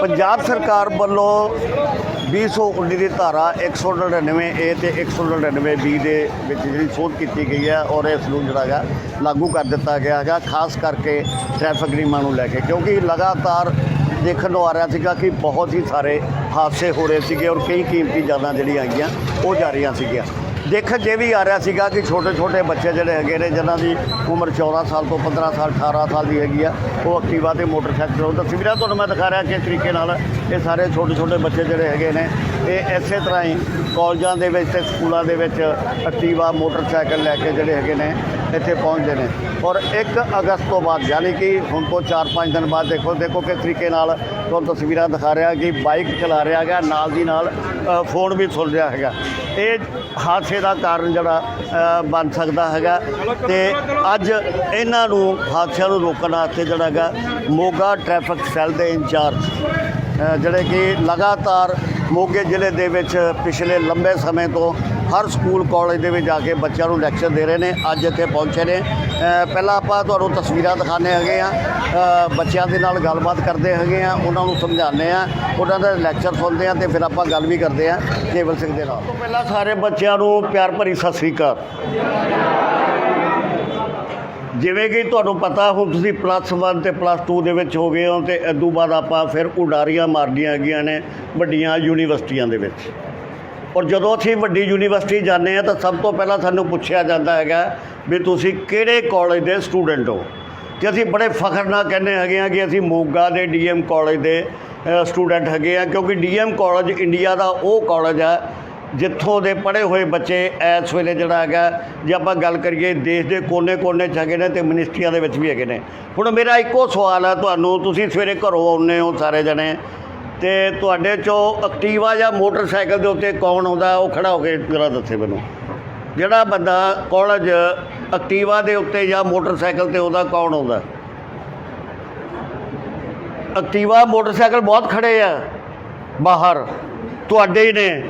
ਪੰਜਾਬ ਸਰਕਾਰ ਵੱਲੋਂ 219 ਦੀ ਧਾਰਾ 199 ਏ ਤੇ 199 ਬੀ ਦੇ ਵਿੱਚ ਜਿਹੜੀ ਸੋਧ ਕੀਤੀ ਗਈ ਹੈ ਔਰ ਇਸ ਨੂੰ ਜਿਹੜਾ ਹੈਗਾ ਲਾਗੂ ਕਰ ਦਿੱਤਾ ਗਿਆ ਹੈਗਾ, ਖਾਸ ਕਰਕੇ ਟ੍ਰੈਫਿਕ ਨਿਯਮਾਂ ਨੂੰ ਲੈ ਕੇ, ਕਿਉਂਕਿ ਲਗਾਤਾਰ ਦੇਖਣ ਨੂੰ ਆ ਰਿਹਾ ਸੀਗਾ ਕਿ ਬਹੁਤ ਹੀ ਸਾਰੇ ਹਾਦਸੇ ਹੋ ਰਹੇ ਸੀਗੇ ਔਰ ਕਈ ਕੀਮਤੀ ਜਾਨਾਂ ਜਿਹੜੀਆਂ ਆਈਆਂ, ਉਹ ਜਾ ਰਹੀਆਂ ਸੀਗੀਆਂ। ਦੇਖਣ ਜੇ ਵੀ ਆ ਰਿਹਾ ਸੀਗਾ ਕਿ ਛੋਟੇ ਛੋਟੇ ਬੱਚੇ ਜਿਹੜੇ ਹੈਗੇ ਨੇ, ਜਿਨ੍ਹਾਂ ਦੀ ਉਮਰ 14 ਸਾਲ ਤੋਂ 15 ਸਾਲ 18 ਸਾਲ ਦੀ ਹੈਗੀ ਆ, ਉਹ ਐਕਟਿਵਾ ਤੇ ਮੋਟਰਸਾਈਕਲ ਉਹ ਤਸਵੀਰਾਂ ਤੁਹਾਨੂੰ ਮੈਂ ਦਿਖਾ ਰਿਹਾ ਕਿਸ ਤਰੀਕੇ ਨਾਲ ਇਹ ਸਾਰੇ ਛੋਟੇ ਛੋਟੇ ਬੱਚੇ ਜਿਹੜੇ ਹੈਗੇ ਨੇ, ਇਹ ਇਸੇ ਤਰ੍ਹਾਂ ਹੀ ਕਾਲਜਾਂ ਦੇ ਵਿੱਚ ਤੇ ਸਕੂਲਾਂ ਦੇ ਵਿੱਚ ਐਕਟਿਵਾ, ਮੋਟਰਸਾਈਕਲ ਲੈ ਕੇ ਜਿਹੜੇ ਹੈਗੇ ਨੇ, ਇੱਥੇ ਪਹੁੰਚਦੇ ਨੇ। ਔਰ 1 ਅਗਸਤ ਤੋਂ ਬਾਅਦ, ਯਾਨੀ ਕਿ ਹੁਣ ਤੋਂ 4-5 ਦਿਨ ਬਾਅਦ ਦੇਖੋ ਦੇਖੋ ਕਿਸ ਤਰੀਕੇ ਨਾਲ ਤੁਹਾਨੂੰ ਤਸਵੀਰਾਂ ਦਿਖਾ ਰਿਹਾ ਕਿ ਬਾਈਕ ਚਲਾ ਰਿਹਾ ਹੈਗਾ, ਨਾਲ ਦੀ ਨਾਲ ਫੋਨ ਵੀ ਸੁਲ ਰਿਹਾ ਹੈਗਾ। ਇਹ ਹਾਦਸੇ ਦਾ ਕਾਰਨ ਜਿਹੜਾ ਬਣ ਸਕਦਾ ਹੈਗਾ। ਤੇ ਅੱਜ ਇਹਨਾਂ ਨੂੰ ਹਾਦਸਿਆਂ ਨੂੰ ਰੋਕਣ ਵਾਸਤੇ ਜਿਹੜਾ ਹੈਗਾ, ਮੋਗਾ ਟ੍ਰੈਫਿਕ ਸੈੱਲ ਦੇ ਇੰਚਾਰਜ ਜਿਹੜੇ ਕਿ ਲਗਾਤਾਰ ਮੋਗੇ ਜ਼ਿਲ੍ਹੇ ਦੇ ਵਿੱਚ ਪਿਛਲੇ ਲੰਬੇ ਸਮੇਂ ਤੋਂ ਹਰ ਸਕੂਲ, ਕਾਲਜ ਦੇ ਵਿੱਚ ਜਾ ਕੇ ਬੱਚਿਆਂ ਨੂੰ ਲੈਕਚਰ ਦੇ ਰਹੇ ਨੇ, ਅੱਜ ਇੱਥੇ ਪਹੁੰਚੇ ਨੇ। ਪਹਿਲਾਂ ਆਪਾਂ ਤੁਹਾਨੂੰ ਤਸਵੀਰਾਂ ਦਿਖਾਣੇ ਹੈਗੇ ਆ ਬੱਚਿਆਂ ਦੇ ਨਾਲ ਗੱਲਬਾਤ ਕਰਦੇ ਹੈਗੇ ਆ ਉਹਨਾਂ ਨੂੰ ਸਮਝਾਉਂਦੇ ਆ ਉਹਨਾਂ ਦਾ ਲੈਕਚਰ ਸੁਣਦੇ ਆ ਤੇ ਫਿਰ ਆਪਾਂ ਗੱਲ ਵੀ ਕਰਦੇ ਆ ਕੇਵਲ ਸਿੰਘ ਦੇ ਨਾਲ। ਤੋਂ ਪਹਿਲਾਂ ਸਾਰੇ ਬੱਚਿਆਂ ਨੂੰ ਪਿਆਰ ਭਰੀ ਸਤਿ ਸ੍ਰੀ ਅਕਾਲ। ਜਿਵੇਂ ਕਿ ਤੁਹਾਨੂੰ ਪਤਾ, ਹੁਣ ਤੁਸੀਂ ਪਲੱਸ 1 ਤੇ ਪਲੱਸ 2 ਦੇ ਵਿੱਚ ਹੋ ਗਏ ਹੋ ਤੇ ਇਦੋਂ ਬਾਅਦ ਆਪਾਂ ਫਿਰ ਉਡਾਰੀਆਂ ਮਾਰਨੀਆਂ ਹੈਗੀਆਂ ਨੇ ਵੱਡੀਆਂ ਯੂਨੀਵਰਸਿਟੀਆਂ ਦੇ ਵਿੱਚ। ਔਰ ਜਦੋਂ ਅਸੀਂ ਵੱਡੀ ਯੂਨੀਵਰਸਿਟੀ ਜਾਂਦੇ ਆ ਤਾਂ ਸਭ ਤੋਂ ਪਹਿਲਾਂ ਸਾਨੂੰ ਪੁੱਛਿਆ ਜਾਂਦਾ ਹੈਗਾ ਵੀ ਤੁਸੀਂ ਕਿਹੜੇ ਕਾਲਜ ਦੇ ਸਟੂਡੈਂਟ ਹੋ? ਤੇ ਅਸੀਂ ਬੜੇ ਫਖਰ ਨਾਲ ਕਹਿੰਦੇ ਹੈਗੇ ਆ ਕਿ ਅਸੀਂ ਮੋਗਾ ਦੇ ਡੀਐਮ ਕਾਲਜ ਦੇ ਸਟੂਡੈਂਟ ਹੈਗੇ ਆ ਕਿਉਂਕਿ ਡੀਐਮ ਕਾਲਜ ਇੰਡੀਆ ਦਾ ਉਹ ਕਾਲਜ ਹੈ ਜਿੱਥੋਂ ਦੇ ਪੜ੍ਹੇ ਹੋਏ ਬੱਚੇ ਇਸ ਵੇਲੇ ਜਿਹੜਾ ਹੈਗਾ, ਜੇ ਆਪਾਂ ਗੱਲ ਕਰੀਏ ਦੇਸ਼ ਦੇ ਕੋਨੇ-ਕੋਨੇ 'ਚ ਹੈਗੇ ਨੇ ਤੇ ਮਿਨਿਸਟਰੀਆਂ ਦੇ ਵਿੱਚ ਵੀ ਹੈਗੇ ਨੇ। ਹੁਣ ਮੇਰਾ ਇੱਕੋ ਸਵਾਲ ਹੈ ਤੁਹਾਨੂੰ, ਤੁਸੀਂ ਸਵੇਰੇ ਘਰੋਂ ਆਉਂਦੇ ਹੋ ਸਾਰੇ ਜਣੇ ਤੇ ਤੁਹਾਡੇ ਚੋਂ ਐਕਟਿਵਾ ਜਾਂ ਮੋਟਰਸਾਈਕਲ ਦੇ ਉੱਤੇ ਕੌਣ ਆਉਂਦਾ, ਉਹ ਖੜਾ ਹੋ ਕੇ ਜਰਾ ਦੱਸੇ ਮੈਨੂੰ। ਜਿਹੜਾ ਬੰਦਾ ਕਾਲਜ ਐਕਟਿਵਾ ਦੇ ਉੱਤੇ ਜਾਂ ਮੋਟਰਸਾਈਕਲ ਤੇ ਉਹਦਾ ਕੌਣ ਆਉਂਦਾ? ਐਕਟਿਵਾ, ਮੋਟਰਸਾਈਕਲ ਬਹੁਤ ਖੜੇ ਆ, ਬਾਹਰ। ਤੁਹਾਡੇ ਹੀ ਨੇ।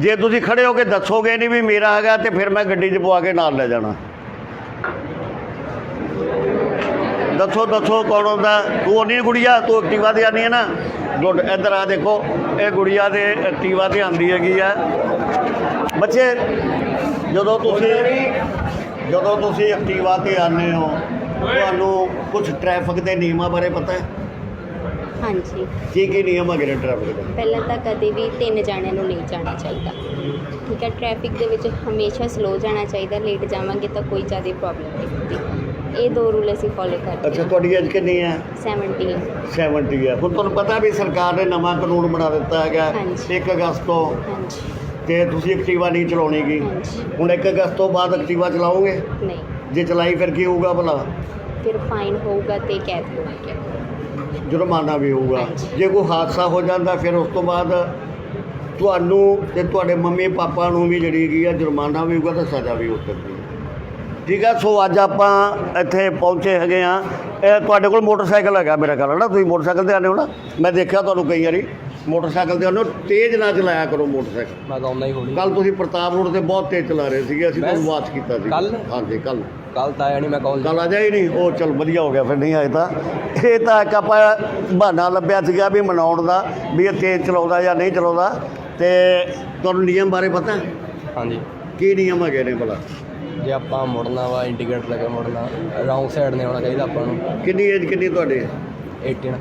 ਜੇ ਤੁਸੀਂ ਖੜੇ ਹੋ ਕੇ ਦੱਸੋਗੇ ਨਹੀਂ ਵੀ ਮੇਰਾ ਹੈਗਾ, ਤੇ ਫਿਰ ਮੈਂ ਗੱਡੀ 'ਚ ਪਵਾ ਕੇ ਨਾਲ ਲੈ ਜਾਣਾ। ਦੱਸੋ ਦੱਸੋ ਕੌਣ ਆਉਂਦਾ? ਤੂੰ ਨਹੀਂ ਗੁੜੀਆ? ਤੂੰ ਐਕਟਿਵਾ ਤੇ ਆਨੀ ਹੈ ਨਾ? ਗੁੱਡ ਇੱਧਰ ਆ ਦੇਖੋ ਇਹ ਗੁੜੀਆ ਦੇ ਐਕਟਿਵਾ ਤੇ ਆਂਦੀ ਹੈਗੀ ਆ। ਬੱਚੇ ਜਦੋਂ ਤੁਸੀਂ ਜਦੋਂ ਤੁਸੀਂ ਐਕਟਿਵਾ ਤੇ ਆਨੇ ਹੋ ਤੁਹਾਨੂੰ ਕੁਝ ਟ੍ਰੈਫਿਕ ਦੇ ਨਿਯਮਾਂ ਬਾਰੇ ਪਤਾ ਹੈ? ਹਾਂਜੀ। ਕੀ ਕੀ ਨਿਯਮ ਹੈਗੇ ਨੇ ਟ੍ਰੈਫਿਕ ਦੇ? ਪਹਿਲਾਂ ਤਾਂ ਕਦੇ ਵੀ ਤਿੰਨ ਜਾਣਿਆਂ ਨੂੰ ਨਹੀਂ ਜਾਣਾ ਚਾਹੀਦਾ। ਠੀਕ ਹੈ ਟ੍ਰੈਫਿਕ ਦੇ ਵਿੱਚ ਹਮੇਸ਼ਾ ਸਲੋ ਜਾਣਾ ਚਾਹੀਦਾ ਲੇਟ ਜਾਵਾਂਗੇ ਤਾਂ ਕੋਈ ਜ਼ਿਆਦਾ ਪ੍ਰੋਬਲਮ ਨਹੀਂ ਹੁੰਦੀ। ਇਹ ਦੋ ਰੂਲ ਅਸੀਂ ਫੋਲੋ ਕਰਦੇ ਅੱਛਾ ਹਾਂ ਤੁਹਾਡੀ ਏਜ ਕਿੰਨੀ ਹੈ? 17 70 ਹੈ। ਹੁਣ ਤੁਹਾਨੂੰ ਪਤਾ ਵੀ ਸਰਕਾਰ ਨੇ ਨਵਾਂ ਕਾਨੂੰਨ ਬਣਾ ਦਿੱਤਾ ਹੈਗਾ। ਹਾਂਜੀ। 1 ਅਗਸਤ ਤੋਂ। ਹਾਂਜੀ। ਤੇ ਤੁਸੀਂ ਐਕਟਿਵਾ ਨਹੀਂ ਚਲਾਉਣੀਗੀ। ਹਾਂਜੀ। ਹੁਣ 1 ਅਗਸਤ ਤੋਂ ਬਾਅਦ ਐਕਟਿਵਾ ਚਲਾਓਗੇ? ਨਹੀਂ। ਜੇ ਚਲਾਈ ਫਿਰ ਕੀ ਹੋਊਗਾ ਭਲਾ? ਫਿਰ ਫਾਈਨ ਹੋਊਗਾ ਤੇ ਕੈਦ ਹੋਊਗਾ। ਜੁਰਮਾਨਾ ਵੀ ਹੋਊਗਾ। ਹਾਂਜੀ। ਜੇ ਕੋਈ ਹਾਦਸਾ ਹੋ ਜਾਂਦਾ ਫਿਰ ਉਸ ਤੋਂ ਬਾਅਦ ਤੁਹਾਨੂੰ ਤੇ ਤੁਹਾਡੇ ਮੰਮੀ ਪਾਪਾ ਨੂੰ ਵੀ ਜਿਹੜੀ ਹੈਗੀ ਆ ਜੁਰਮਾਨਾ ਵੀ ਹੋਊਗਾ ਤੇ ਸਜ਼ਾ ਵੀ ਹੋ ਸਕਦੀ ਹੈ। ਠੀਕ ਆ ਸੋ ਅੱਜ ਆਪਾਂ ਇੱਥੇ ਪਹੁੰਚੇ ਹੈਗੇ ਆ। ਇਹ ਤੁਹਾਡੇ ਕੋਲ ਮੋਟਰਸਾਈਕਲ ਹੈਗਾ ਮੇਰਾ ਖਿਆਲ ਨਾ ਤੁਸੀਂ ਮੋਟਰਸਾਈਕਲ ਤੇ ਆਨੇ ਹੋ ਨਾ? ਮੈਂ ਦੇਖਿਆ ਤੁਹਾਨੂੰ ਕਈ ਵਾਰੀ ਮੋਟਰਸਾਈਕਲ ਤੇ ਆਨੇ ਹੋ ਤੇਜ਼ ਨਾ ਚਲਾਇਆ ਕਰੋ ਮੋਟਰਸਾਈਕਲ। ਮੈਂ ਤਾਂ ਆਉਂਦਾ ਹੀ ਹੌਲੀ ਕੱਲ ਤੁਸੀਂ ਪ੍ਰਤਾਪ ਰੋਡ ਤੇ ਬਹੁਤ ਤੇਜ਼ ਚਲਾ ਰਹੇ ਸੀਗੇ ਅਸੀਂ ਤੁਹਾਨੂੰ ਵਾਚ ਕੀਤਾ ਸੀ। ਕੱਲ੍ਹ? ਹਾਂਜੀ ਕੱਲ ਕੱਲ ਤਾਂ ਆਇਆ ਨਹੀਂ ਮੈਂ ਕਾਲਜ ਕੱਲ ਆ ਜਾਈ ਨਹੀਂ ਉਹ ਚਲ ਵਧੀਆ ਹੋ ਗਿਆ ਫਿਰ ਨਹੀਂ ਆਏ ਤਾਂ। ਇਹ ਤਾਂ ਇੱਕ ਆਪਾਂ ਬਹਾਨਾ ਲੱਭਿਆ ਸੀਗਾ ਵੀ ਮਨਾਉਣ ਦਾ ਵੀ ਇਹ ਤੇਜ਼ ਚਲਾਉਂਦਾ ਜਾਂ ਨਹੀਂ ਚਲਾਉਂਦਾ। ਤੇ ਤੁਹਾਨੂੰ ਨਿਯਮ ਬਾਰੇ ਪਤਾ? ਹਾਂਜੀ। ਕੀ ਨਿਯਮ ਹੈਗੇ ਨੇ ਭਲਾ? ਜੇ ਆਪਾਂ ਮੁੜਨਾ ਵਾ ਇੰਡੀਕੇਟਰ ਲਗਾ ਮੁੜਨਾ ਰੌਂਗ ਸਾਈਡ ਨੇ ਆਉਣਾ ਚਾਹੀਦਾ ਆਪਾਂ ਨੂੰ। ਕਿੰਨੀ ਏਜ ਕਿੰਨੀ ਤੁਹਾਡੀ? 18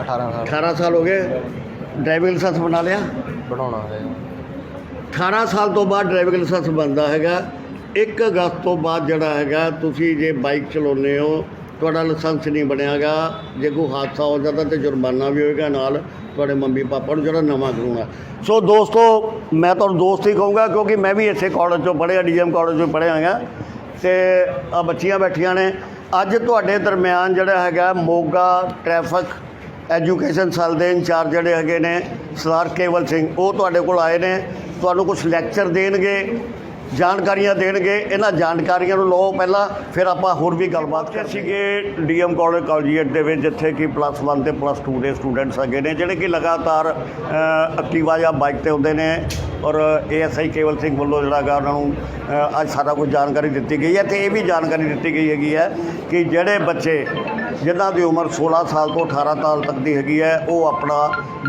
18 ਸਾਲ। 18 ਸਾਲ ਹੋ ਗਏ। ਡਰਾਈਵਿੰਗ ਲਾਇਸੈਂਸ ਬਣਾ ਲਿਆ? ਬਣਾਉਣਾ ਹੈ। 18 ਸਾਲ ਤੋਂ ਬਾਅਦ ਡਰਾਈਵਿੰਗ ਲਾਇਸੈਂਸ ਬਣਦਾ ਹੈਗਾ। 1 ਅਗਸਤ ਤੋਂ ਬਾਅਦ ਜਿਹੜਾ ਹੈਗਾ ਤੁਸੀਂ ਜੇ ਬਾਈਕ ਚਲਾਉਂਦੇ ਹੋ ਤੁਹਾਡਾ ਲਾਇਸੈਂਸ ਨਹੀਂ ਬਣਿਆਗਾ। ਜੇ ਕੋਈ ਹਾਦਸਾ ਹੋ ਜਾਂਦਾ ਤੇ ਜੁਰਮਾਨਾ ਵੀ ਹੋਏਗਾ ਨਾਲ ਤੁਹਾਡੇ ਮੰਮੀ ਪਾਪਾ ਨੂੰ ਜਿਹੜਾ ਨਵਾਂ ਕਾਨੂੰਨ ਸੋ ਦੋਸਤੋ, ਮੈਂ ਤੁਹਾਨੂੰ ਦੋਸਤ ਹੀ ਕਹੂੰਗਾ ਕਿਉਂਕਿ ਮੈਂ ਵੀ ਇਸੇ ਕਾਲਜ ਚੋਂ ਪੜ੍ਹਿਆ ਡੀਐਮ ਕਾਲਜ ਚੋਂ ਪੜ੍ਹਿਆ ਹੈਗਾ। ਤੇ ਆ ਬੱਚੀਆਂ ਬੈਠੀਆਂ ਨੇ। ਅੱਜ ਤੁਹਾਡੇ ਦਰਮਿਆਨ ਜਿਹੜਾ ਹੈਗਾ ਮੋਗਾ ਟ੍ਰੈਫਿਕ ਐਜੂਕੇਸ਼ਨ ਸੈੱਲ ਦੇ ਇੰਚਾਰਜ ਜਿਹੜੇ ਹੈਗੇ ਨੇ, ਸਰਦਾਰ ਕੇਵਲ ਸਿੰਘ, ਉਹ ਤੁਹਾਡੇ ਕੋਲ ਆਏ ਨੇ। ਤੁਹਾਨੂੰ ਕੁਝ ਲੈਕਚਰ ਦੇਣਗੇ। ਜਾਣਕਾਰੀਆਂ ਦੇਣਗੇ ਇਹਨਾਂ ਜਾਣਕਾਰੀਆਂ ਨੂੰ ਲਓ ਪਹਿਲਾਂ ਫਿਰ ਆਪਾਂ ਹੋਰ ਵੀ ਗੱਲਬਾਤ ਕਰ ਸੀਗੇ ਡੀਐਮ ਕਾਲਜ ਕਾਲਜੀਏਟ ਦੇ ਵਿੱਚ ਜਿੱਥੇ ਕਿ ਪਲੱਸ 1 ਤੇ ਪਲੱਸ 2 ਦੇ ਸਟੂਡੈਂਟਸ ਹੈਗੇ ਨੇ ਜਿਹੜੇ ਕਿ ਲਗਾਤਾਰ ਐਕਟਿਵਾ ਜਾਂ ਬਾਈਕ ਤੇ ਹੁੰਦੇ ਨੇ ਔਰ ਏਐਸਆਈ ਕੇਵਲ ਸਿੰਘ ਵੱਲੋਂ ਜਿਹੜਾ ਹੈਗਾ ਉਹਨਾਂ ਨੂੰ ਅੱਜ ਸਾਰਾ ਕੁਝ ਜਾਣਕਾਰੀ ਦਿੱਤੀ ਗਈ ਹੈ ਤੇ ਇਹ ਵੀ ਜਾਣਕਾਰੀ ਦਿੱਤੀ ਗਈ ਹੈਗੀ ਹੈ ਕਿ ਜਿਹੜੇ ਬੱਚੇ ਜਿਨ੍ਹਾਂ ਦੀ ਉਮਰ 16 ਸਾਲ ਤੋਂ 18 ਸਾਲ ਤੱਕ ਦੀ ਹੈਗੀ ਹੈ, ਉਹ ਆਪਣਾ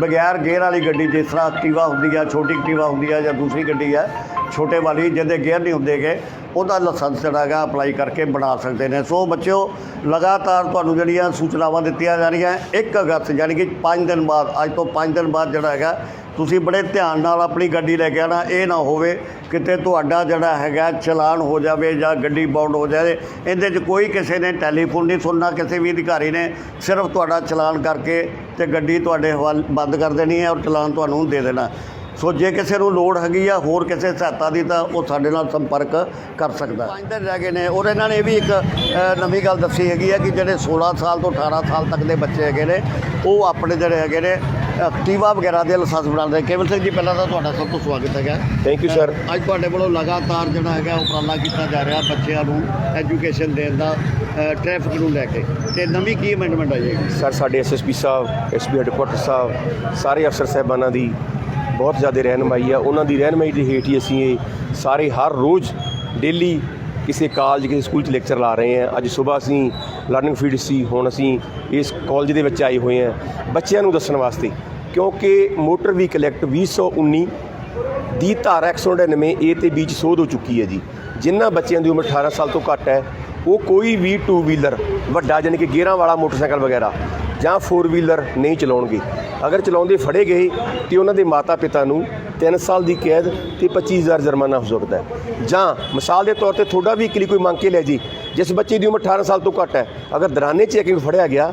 ਬਗੈਰ ਗੇਅਰ ਵਾਲੀ ਗੱਡੀ ਜਿਸ ਤਰ੍ਹਾਂ ਐਕਟਿਵਾ ਹੁੰਦੀ ਹੈ, ਛੋਟੀ ਐਕਟਿਵਾ ਹੁੰਦੀ ਹੈ ਜਾਂ ਦੂਸਰੀ ਗੱਡੀ ਹੈ, ਛੋਟੇ ਵਾਲੀ ਜਿਹਦੇ ਗੇਅਰ ਨਹੀਂ ਹੁੰਦੇਗੇ ਉਹਦਾ ਲਾਇਸੈਂਸ ਜਿਹੜਾ ਹੈਗਾ ਅਪਲਾਈ ਕਰਕੇ ਬਣਾ ਸਕਦੇ ਨੇ। ਸੋ ਬੱਚਿਓ, ਲਗਾਤਾਰ ਤੁਹਾਨੂੰ ਜਿਹੜੀਆਂ ਸੂਚਨਾਵਾਂ ਦਿੱਤੀਆਂ ਜਾ ਰਹੀਆਂ 1 ਅਗਸਤ ਯਾਨੀ ਕਿ 5 ਦਿਨ ਬਾਅਦ, ਅੱਜ ਤੋਂ 5 ਦਿਨ ਬਾਅਦ ਜਿਹੜਾ ਹੈਗਾ ਤੁਸੀਂ ਬੜੇ ਧਿਆਨ ਨਾਲ ਆਪਣੀ ਗੱਡੀ ਲੈ ਕੇ ਆਣਾ, ਇਹ ਨਾ ਹੋਵੇ ਕਿਤੇ ਤੁਹਾਡਾ ਜਿਹੜਾ ਹੈਗਾ ਚਲਾਨ ਹੋ ਜਾਵੇ ਜਾਂ ਗੱਡੀ ਬਾਉਂਡ ਹੋ ਜਾਵੇ। ਇਹਦੇ 'ਚ ਕੋਈ ਕਿਸੇ ਨੇ ਟੈਲੀਫੋਨ ਨਹੀਂ ਸੁਣਨਾ, ਕਿਸੇ ਵੀ ਅਧਿਕਾਰੀ ਨੇ। ਸਿਰਫ ਤੁਹਾਡਾ ਚਲਾਨ ਕਰਕੇ ਤੇ ਗੱਡੀ ਤੁਹਾਡੇ ਹਵਾਲ, ਬੰਦ ਕਰ ਦੇਣੀ ਹੈ ਔਰ ਚਲਾਨ ਤੁਹਾਨੂੰ ਦੇ ਦੇਣਾ। ਸੋ ਜੇ ਕਿਸੇ ਨੂੰ ਲੋੜ ਹੈਗੀ ਆ, ਹੋਰ ਕਿਸੇ ਸਹਾਇਤਾ ਦੀ ਤਾਂ ਉਹ ਸਾਡੇ ਨਾਲ ਸੰਪਰਕ ਕਰ ਸਕਦਾ। ਪੰਜ ਦਿਨ ਰਹਿ ਗਏ ਨੇ ਔਰ ਇਹਨਾਂ ਨੇ ਇਹ ਵੀ ਇੱਕ ਨਵੀਂ ਗੱਲ ਦੱਸੀ ਹੈਗੀ ਆ ਕਿ ਜਿਹੜੇ 16 ਸਾਲ ਤੋਂ 18 ਸਾਲ ਤੱਕ ਦੇ ਬੱਚੇ ਹੈਗੇ ਨੇ, ਉਹ ਆਪਣੇ ਜਿਹੜੇ ਹੈਗੇ ਨੇ ਐਕਟਿਵਾ ਵਗੈਰਾ ਦੇ ਲਾਇਸੈਂਸ ਬਣਾਉਂਦੇ ਕੇਵਲ ਸਿੰਘ ਜੀ ਪਹਿਲਾਂ ਤਾਂ ਤੁਹਾਡਾ ਸਭ ਤੋਂ ਸਵਾਗਤ ਹੈਗਾ। ਥੈਂਕ ਯੂ ਸਰ ਅੱਜ ਤੁਹਾਡੇ ਵੱਲੋਂ ਲਗਾਤਾਰ ਜਿਹੜਾ ਹੈਗਾ ਉਪਰਾਲਾ ਕੀਤਾ ਜਾ ਰਿਹਾ ਬੱਚਿਆਂ ਨੂੰ ਐਜੂਕੇਸ਼ਨ ਦੇਣ ਦਾ ਟ੍ਰੈਫਿਕ ਨੂੰ ਲੈ ਕੇ। ਤੇ ਨਵੀਂ ਕੀ ਅਮੈਂਡਮੈਂਟ ਆਏਗੀ ਸਰ ਸਾਡੇ SSP sahib SP headquarter sahib ਸਾਰੇ ਅਫਸਰ ਸਾਹਿਬਾਨਾਂ ਦੀ ਬਹੁਤ ਜ਼ਿਆਦਾ ਰਹਿਨਮਾਈ ਆ। ਉਹਨਾਂ ਦੀ ਰਹਿਨਮਾਈ ਦੇ ਹੇਠ ਹੀ ਅਸੀਂ ਇਹ ਸਾਰੇ ਹਰ ਰੋਜ਼ ਡੇਲੀ ਕਿਸੇ ਕਾਲਜ ਕਿਸੇ ਸਕੂਲ 'ਚ ਲੈਕਚਰ ਲਾ ਰਹੇ ਹਾਂ। ਅੱਜ ਸਵੇਰ ਅਸੀਂ ਲਰਨਿੰਗ ਫੀਲਡ ਸੀ, ਹੁਣ ਅਸੀਂ ਇਸ ਕਾਲਜ ਦੇ ਵਿੱਚ ਆਏ ਹੋਏ ਹਾਂ। ਬੱਚਿਆਂ ਨੂੰ ਦੱਸਣ ਵਾਸਤੇ, ਕਿਉਂਕਿ ਮੋਟਰ ਵਹੀਕਲ ਐਕਟ 2019 ਦੀ ਧਾਰਾ 199 ਏ ਤੇ 'ਚ ਸੋਧ ਹੋ ਚੁੱਕੀ ਹੈ ਜੀ। ਜਿਨ੍ਹਾਂ ਬੱਚਿਆਂ ਦੀ ਉਮਰ 18 ਸਾਲ ਤੋਂ ਘੱਟ ਹੈ, ਉਹ ਕੋਈ ਵੀ ਟੂ ਵੀਲਰ ਵੱਡਾ ਜਾਣੀ ਕਿ ਗੇਅਰਾਂ ਵਾਲਾ ਮੋਟਰਸਾਈਕਲ ਵਗੈਰਾ ਜਾਂ ਫੋਰ ਵੀਲਰ ਨਹੀਂ ਚਲਾਉਣਗੇ। ਅਗਰ ਚਲਾਉਂਦੇ ਫੜੇ ਗਏ, ਤੇ ਉਹਨਾਂ ਦੇ ਮਾਤਾ ਪਿਤਾ ਨੂੰ 3 ਸਾਲ ਦੀ ਕੈਦ ਤੇ 25000 ਜੁਰਮਾਨਾ ਹੋ ਸਕਦਾ ਹੈ। ਜਾਂ ਮਿਸਾਲ ਦੇ ਤੌਰ ਤੇ ਤੁਹਾਡਾ ਵੀ ਕੋਈ ਮੰਗ ਕੇ ਲੈ ਜੀ, ਜਿਸ ਬੱਚੇ ਦੀ ਉਮਰ 18 ਸਾਲ ਤੋਂ ਘੱਟ ਹੈ, ਅਗਰ ਦਰਾਨੇ ਚੈਕਿੰਗ ਫੜਿਆ ਗਿਆ,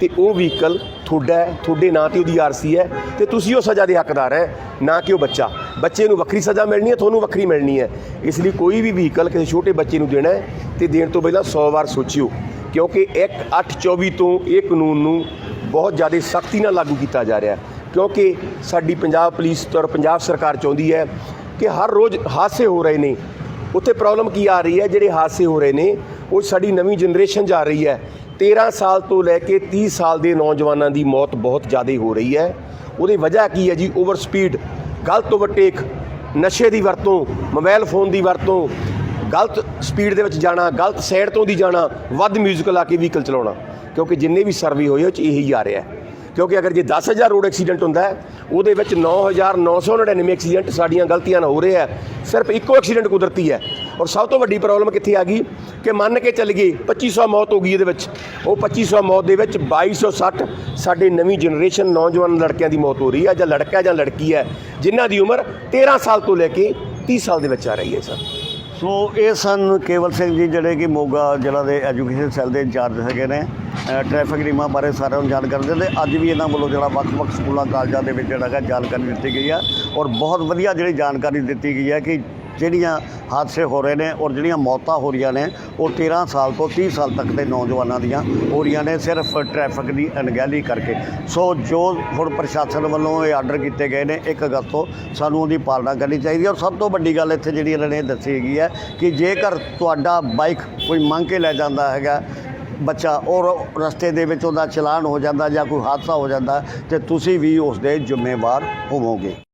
ਤੇ ਉਹ ਵਹੀਕਲ ਤੁਹਾਡਾ ਹੈ, ਤੁਹਾਡੇ ਨਾਂ ਤੇ ਉਹਦੀ ਆਰਸੀ ਹੈ, ਤੇ ਤੁਸੀਂ ਉਹ ਸਜ਼ਾ ਦੇ ਹੱਕਦਾਰ ਹੈ, ਨਾ ਕਿ ਉਹ ਬੱਚਾ। ਬੱਚੇ ਨੂੰ ਵੱਖਰੀ ਸਜ਼ਾ ਮਿਲਣੀ ਹੈ, ਤੁਹਾਨੂੰ ਵੱਖਰੀ ਮਿਲਣੀ ਹੈ। ਇਸ ਲਈ ਕੋਈ ਵੀ ਵਹੀਕਲ ਕਿਸੇ ਛੋਟੇ ਬੱਚੇ ਨੂੰ ਦੇਣਾ ਹੈ ਤੇ ਦੇਣ ਤੋਂ ਪਹਿਲਾਂ 100 ਵਾਰ ਸੋਚਿਓ, ਕਿਉਂਕਿ 1 8 24 ਤੋਂ ਇਹ ਕਾਨੂੰਨ ਨੂੰ ਬਹੁਤ ਜ਼ਿਆਦਾ ਸਖਤੀ ਨਾਲ ਲਾਗੂ ਕੀਤਾ ਜਾ ਰਿਹਾ ਹੈ। ਕਿਉਂਕਿ ਸਾਡੀ ਪੰਜਾਬ ਪੁਲਿਸ ਤੇ ਔਰ ਪੰਜਾਬ ਸਰਕਾਰ ਚਾਹੁੰਦੀ ਹੈ ਕਿ ਹਰ ਰੋਜ਼ ਹਾਦਸੇ ਹੋ ਰਹੇ ਨੇ। ਉੱਥੇ ਪ੍ਰੋਬਲਮ ਕੀ ਆ ਰਹੀ ਹੈ? ਜਿਹੜੇ ਹਾਦਸੇ ਹੋ ਰਹੇ ਨੇ, ਉਹ ਸਾਡੀ ਨਵੀਂ ਜਨਰੇਸ਼ਨ ਜਾ ਰਹੀ ਹੈ। 13 ਸਾਲ ਤੋਂ ਲੈ ਕੇ 30 ਸਾਲ ਦੇ ਨੌਜਵਾਨਾਂ ਦੀ ਮੌਤ ਬਹੁਤ ਜ਼ਿਆਦਾ ਹੋ ਰਹੀ ਹੈ। ਉਹਦੀ ਵਜ੍ਹਾ ਕੀ ਹੈ ਜੀ? ਓਵਰ ਸਪੀਡ, ਗਲਤ ਓਵਰਟੇਕ, ਨਸ਼ੇ ਦੀ ਵਰਤੋਂ, ਮੋਬਾਈਲ ਫੋਨ ਦੀ ਵਰਤੋਂ, ਗਲਤ ਸਪੀਡ ਦੇ ਵਿੱਚ ਜਾਣਾ, ਗਲਤ ਸਾਈਡ ਤੋਂ ਦੀ ਜਾਣਾ, ਵੱਧ ਮਿਊਜ਼ਿਕ ਲਾ ਕੇ ਵਹੀਕਲ ਚਲਾਉਣਾ। ਕਿਉਂਕਿ ਜਿੰਨੇ ਵੀ ਸਰਵੇ ਹੋਏ, ਉਹ ਚ ਇਹੀ ਆ ਰਿਹਾ ਹੈ। ਕਿਉਂਕਿ ਅਗਰ ਜੇ 10000 ਰੋਡ ਐਕਸੀਡੈਂਟ ਹੁੰਦਾ ਹੈ, ਉਹਦੇ ਵਿੱਚ 9999 ਐਕਸੀਡੈਂਟ ਸਾਡੀਆਂ ਗਲਤੀਆਂ ਨਾਲ ਹੋ ਰਹੇ ਹੈ। ਸਿਰਫ ਇੱਕੋ ਐਕਸੀਡੈਂਟ ਕੁਦਰਤੀ ਹੈ। ਔਰ ਸਭ ਤੋਂ ਵੱਡੀ ਪ੍ਰੋਬਲਮ ਕਿੱਥੇ ਆ ਗਈ ਕਿ ਮੰਨ ਕੇ ਚੱਲ ਗਏ 2500 ਮੌਤ ਹੋ ਗਈ ਇਹਦੇ ਵਿੱਚ। ਉਹ 2500 ਮੌਤ ਦੇ ਵਿੱਚ 2260 ਸਾਡੇ ਨਵੀਂ ਜਨਰੇਸ਼ਨ ਨੌਜਵਾਨ ਲੜਕਿਆਂ ਦੀ ਮੌਤ ਹੋ ਰਹੀ ਹੈ ਜਾਂ ਲੜਕਾ ਜਾਂ ਲੜਕੀ ਹੈ, ਜਿਨ੍ਹਾਂ ਦੀ ਉਮਰ 13 ਸਾਲ ਤੋਂ ਲੈ ਕੇ 30 ਸਾਲ ਦੇ ਵਿੱਚ ਆ ਰਹੀ ਹੈ, ਸਰ। ਸੋ ਇਹ ਸਨ ਕੇਵਲ ਸਿੰਘ ਜੀ ਜਿਹੜੇ ਕਿ ਮੋਗਾ ਜ਼ਿਲ੍ਹਾ ਦੇ ਐਜੂਕੇਸ਼ਨ ਸੈੱਲ ਦੇ ਇੰਚਾਰਜ ਹੈਗੇ ਨੇ। ਟ੍ਰੈਫਿਕ ਨਿਯਮਾਂ ਬਾਰੇ ਸਾਰਿਆਂ ਨੂੰ ਜਾਣਕਾਰੀ ਦਿੰਦੇ ਅੱਜ ਵੀ ਇਹਨਾਂ ਵੱਲੋਂ ਜਿਹੜਾ ਵੱਖ-ਵੱਖ ਸਕੂਲਾਂ, ਕਾਲਜਾਂ ਦੇ ਵਿੱਚ ਜਿਹੜਾ ਹੈਗਾ ਜਾਣਕਾਰੀ ਦਿੱਤੀ ਗਈ ਹੈ ਔਰ ਬਹੁਤ ਵਧੀਆ ਜਿਹੜੀ ਜਾਣਕਾਰੀ ਦਿੱਤੀ ਗਈ ਹੈ ਕਿ ਜਿਹੜੀਆਂ ਹਾਦਸੇ ਹੋ ਰਹੇ ਨੇ ਔਰ ਜਿਹੜੀਆਂ ਮੌਤਾਂ ਹੋ ਰਹੀਆਂ ਨੇ, ਉਹ 13 ਸਾਲ ਤੋਂ 30 ਸਾਲ ਤੱਕ ਦੇ ਨੌਜਵਾਨਾਂ ਦੀਆਂ ਹੋ ਰਹੀਆਂ ਨੇ ਸਿਰਫ ਟ੍ਰੈਫਿਕ ਦੀ ਅਣਗਹਿਲੀ ਕਰਕੇ। ਸੋ ਜੋ ਹੁਣ ਪ੍ਰਸ਼ਾਸਨ ਵੱਲੋਂ ਇਹ ਆਰਡਰ ਕੀਤੇ ਗਏ ਨੇ 1 ਅਗਸਤ ਤੋਂ ਸਾਨੂੰ ਉਹਦੀ ਪਾਲਣਾ ਕਰਨੀ ਚਾਹੀਦੀ ਹੈ ਔਰ ਸਭ ਤੋਂ ਵੱਡੀ ਗੱਲ ਇੱਥੇ ਜਿਹੜੀ ਇਹਨਾਂ ਨੇ ਦੱਸੀ ਹੈਗੀ ਹੈ ਕਿ ਜੇਕਰ ਤੁਹਾਡਾ ਬਾਈਕ ਕੋਈ ਮੰਗ ਕੇ ਲੈ ਜਾਂਦਾ ਹੈਗਾ ਬੱਚਾ ਔਰ ਰਸਤੇ ਦੇ ਵਿੱਚ ਉਹਦਾ ਚਲਾਨ ਹੋ ਜਾਂਦਾ ਜਾਂ ਕੋਈ ਹਾਦਸਾ ਹੋ ਜਾਂਦਾ ਤੇ ਤੁਸੀਂ ਵੀ ਉਸ ਦੇ ਜ਼ਿੰਮੇਵਾਰ ਹੋਵੋਗੇ।